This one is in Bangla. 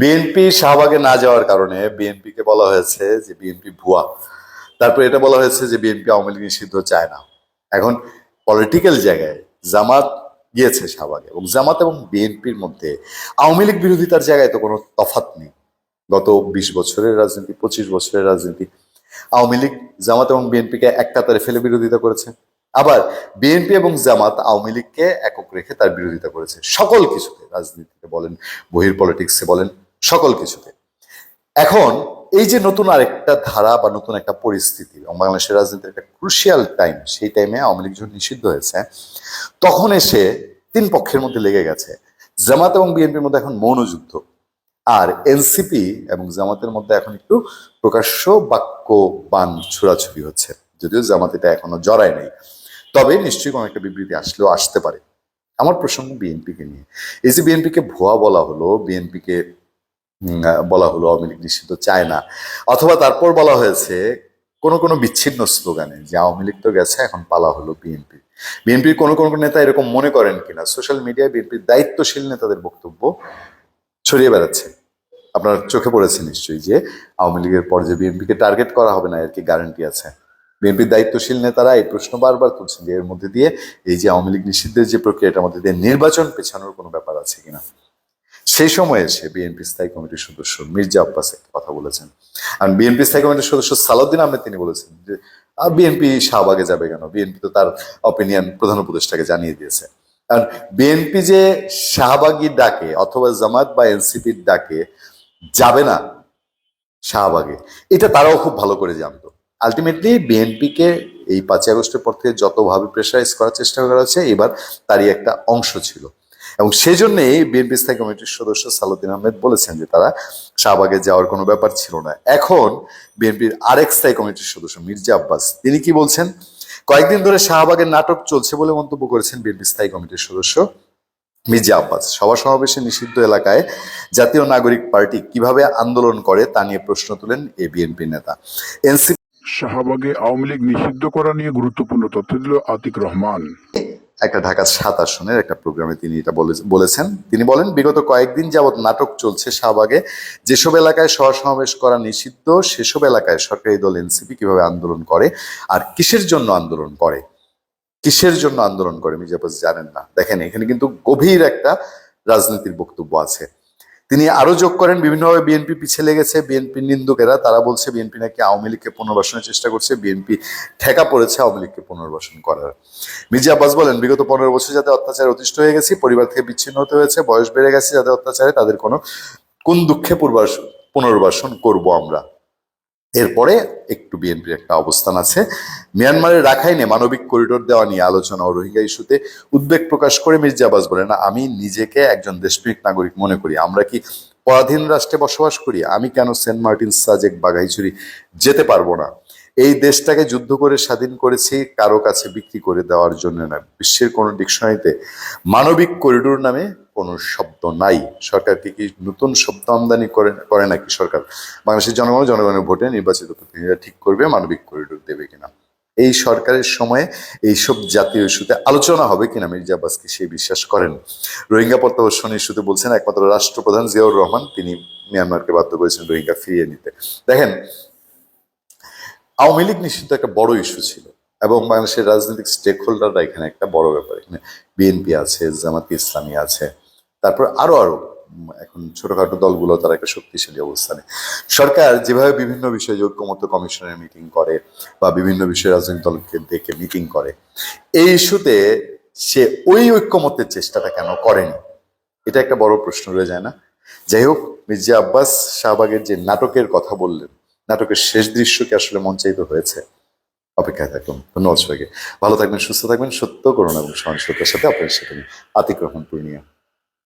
বিএনপি শাহবাগে না যাওয়ার কারণে বিএনপিকে বলা হয়েছে যে বিএনপি ভুয়া। তারপর এটা বলা হয়েছে যে বিএনপি আওয়ামী লীগ নিষিদ্ধ চায় না। এখন পলিটিক্যাল জায়গায় জামাত গিয়েছে শাহবাগে এবং জামাত এবং বিএনপির মধ্যে আওয়ামী লীগ বিরোধিতার জায়গায় তো কোনো তফাৎ নেই। গত বিশ বছরের রাজনীতি, পঁচিশ বছরের রাজনীতি, আওয়ামী লীগ, জামাত এবং বিএনপিকে এক কাতারে ফেলে বিরোধিতা করেছে। আবার বিএনপি এবং জামাত আওয়ামী লীগকে একক রেখে তার বিরোধিতা করেছে। সকল কিছুতে, রাজনীতিতে বলেন, বহির পলিটিক্সে বলেন, সকল কিছুতে। এখন এই যে নতুন আরেকটা ধারা বা নতুন একটা পরিস্থিতি বাংলাদেশের রাজনীতির একটা ক্রুশিয়াল টাইম সেই টাইমে আওয়ামী লীগ যখন নিষিদ্ধ হয়েছে, তখন এসে তিন পক্ষের মধ্যে লেগে গেছে। জামাত এবং বিএনপির মধ্যে এখন মৌনযুদ্ধ। আর এনসিপি এবং জামাতের মধ্যে এখন একটু প্রকাশ্য বাক্য বান ছোড়াছুড়ি হচ্ছে। যদিও জামাত এটা এখনও জড়ায় নেই। তবে নিশ্চয়ই কোনো একটা বিবৃতি আসলেও আসতে পারে। আমার প্রসঙ্গ বিএনপিকে নিয়ে। এই যে বিএনপিকে ভুয়া বলা হলো, বিএনপিকে বলা হলো আওয়ামী লীগ নিষিদ্ধ চায় না, অথবা তারপর বলা হয়েছে কোনো কোনো বিচ্ছিন্ন স্লোগানে যে আওয়ামী লীগ তো গেছে, এখন পালা হলো বিএনপি। বিএনপির কোনো কোনো নেতা এরকম মনে করেন কিনা? সোশ্যাল মিডিয়ায় বিএনপির দায়িত্বশীল নেতাদের বক্তব্য ছড়িয়ে বেড়াচ্ছে। আপনার চোখে পড়েছে নিশ্চয়ই যে আওয়ামী লীগের পর যে বিএনপিকে টার্গেট করা হবে না, এর কি গ্যারান্টি আছে? বিএনপির দায়িত্বশীল নেতারা এই প্রশ্ন বারবার তুলছেন যে এর মধ্যে দিয়ে এই যে আওয়ামী লীগ নিষিদ্ধের যে প্রক্রিয়া এটার মধ্যে দিয়ে নির্বাচন পেছানোর কোনো ব্যাপার আছে কিনা? সেই সময়ে এসে বিএনপি স্থায়ী কমিটির সদস্য মির্জা আব্বাস একটা কথা বলেছেন। আর বিএনপি স্থায়ী কমিটির সদস্য সালাউদ্দিন আহমেদ তিনি বলেছেন যে বিএনপি শাহবাগে যাবে কেন? বিএনপি তো তার অপিনিয়ন প্রধান উপদেষ্টাকে জানিয়ে দিয়েছে। আর বিএনপি যে শাহবাগী ডাকে অথবা জামাত বা এনসিপির ডাকে যাবে না শাহবাগে, এটা তারাও খুব ভালো করে জানতো। আলটিমেটলি বিএনপিকে এই পাঁচই আগস্টের পর থেকে যতভাবে প্রেশারাইজ করার চেষ্টা করা হচ্ছে এবার তারই একটা অংশ ছিল। এবং সেই জন্যই বিএনপি স্থায়ী কমিটির সদস্য সালুদ্দিন আহমেদ বলেছেন যে তারা শাহবাগে যাওয়ার কোনো ব্যাপার ছিল না। এখন বিএনপির আরেক স্থায়ী কমিটির সদস্য মির্জা আব্বাস, তিনি কি বলছেন? কয়েকদিন ধরে শাহবাগের নাটক চলছে বলে মন্তব্য করেছেন বিএনপি স্থায়ী কমিটির সদস্য মির্জা আব্বাস। সভা সমাবেশে নিষিদ্ধ এলাকায় জাতীয় নাগরিক পার্টি কীভাবে আন্দোলন করে তা নিয়ে প্রশ্ন তুলেন এ বিএনপি নেতা। এনসিপি শাহবাগে আওয়ামী লীগ নিষিদ্ধ করা নিয়ে গুরুত্বপূর্ণ তথ্য দিল আতিক রহমান। একটা ঢাকার সাত আসনের একটা প্রোগ্রামে তিনি এটা বলেছেন। তিনি বলেন, বিগত কয়েকদিন যাবৎ নাটক চলছে শাহবাগে। যেসব এলাকায় সমাবেশ করা নিষিদ্ধ, সেসব এলাকায় সরকারি দল এনসিপি কীভাবে আন্দোলন করে আর কিসের জন্য আন্দোলন করে? কিসের জন্য আন্দোলন করে মির্জাবাস জানেন না। দেখেন, এখানে কিন্তু গভীর একটা রাজনীতির বক্তব্য আছে। তিনি আরও যোগ করেন, বিভিন্নভাবে বিএনপি পিছিয়ে লেগেছে। বিএনপি নিন্দুকেরা, তারা বলছে বিএনপি নাকি আওয়ামী লীগকে পুনর্বাসনের চেষ্টা করছে। বিএনপি ঠেকা পড়েছে আওয়ামী লীগকে পুনর্বাসন করার। মির্জা আব্বাস বলেন, বিগত পনেরো বছর যাতে অত্যাচারে অতিষ্ঠ হয়ে গেছি, পরিবার থেকে বিচ্ছিন্ন হতে হয়েছে, বয়স বেড়ে গেছে যাতে অত্যাচারে তাদের কোনো কোন দুঃখে পূর্বাস- পুনর্বাসন করব আমরা। এরপরে একটু বিএনপির একটা অবস্থান আছে। মিয়ানমারের রাখাইনে মানবিক করিডোর দেওয়া নিয়ে আলোচনা ও রোহিঙ্গা ইস্যুতে উদ্বেগ প্রকাশ করে মির্জা আব্বাস বলেন, আমি নিজেকে একজন দেশপ্রেমিক নাগরিক মনে করি। আমরা কি পরাধীন রাষ্ট্রে বসবাস করি? আমি কেন সেন্ট মার্টিন সাজেক বাঘাইছড়ি যেতে পারব না? এই দেশটাকে যুদ্ধ করে স্বাধীন করেছি, কারও কাছে বিক্রি করে দেওয়ার জন্য না। বিশ্বের কোনো ডিকশনারিতে মানবিক করিডোর নামে কোনো শব্দ নাই। সরকারকে কি নতুন শব্দ আমদানি করে করে নাকি সরকার? বাংলাদেশের জনগণ জনগণের ভোটে নির্বাচিত প্রতিনিধিরা ঠিক করবে, মানবিক করিডোর দেবে কিনা? এই সরকারের সময়ে এইসব জাতীয় ইস্যুতে আলোচনা হবে কিনা মির্জা আব্বাস কি সেই বিশ্বাস করেন। রোহিঙ্গা প্রত্যাবর্ষণ ইস্যুতে বলছেন, একমাত্র রাষ্ট্রপ্রধান জিয়াউর রহমান, তিনি মিয়ানমারকে বাধ্য করেছেন রোহিঙ্গা ফিরিয়ে নিতে। দেখেন, আওয়ামী লীগ নিষিদ্ধ একটা বড় ইস্যু ছিল এবং বাংলাদেশের রাজনৈতিক স্টেক হোল্ডাররা এখানে একটা বড় ব্যাপার। এখানে বিএনপি আছে, জামাত ইসলামী আছে তারপর আরও আরও এখন ছোটখাটো দলগুলো তারা একটা শক্তিশালী অবস্থানে। সরকার যেভাবে বিভিন্ন বিষয়ে ঐক্যমত্য কমিশনের মিটিং করে বা বিভিন্ন বিষয়ে রাজনৈতিক দলকে ডেকে মিটিং করে, এই ইস্যুতে সে ওই ঐক্যমত্যের চেষ্টাটা কেন করেনি? এটা একটা বড় প্রশ্ন রয়ে যায় না? যাই হোক, মির্জা আব্বাস শাহবাগের যে নাটকের কথা বললেন, নাটকের শেষ দৃশ্য কি আসলে মঞ্চায়িত হয়েছে। অপেক্ষায় থাকুন, ধন্যবাদ সবাইকে। ভালো থাকবেন, সুস্থ থাকবেন, সত্য করুন এবং সহনশীলতার সাথে আপনার সাথে আমি আতিক রহমান পূর্ণিয়া।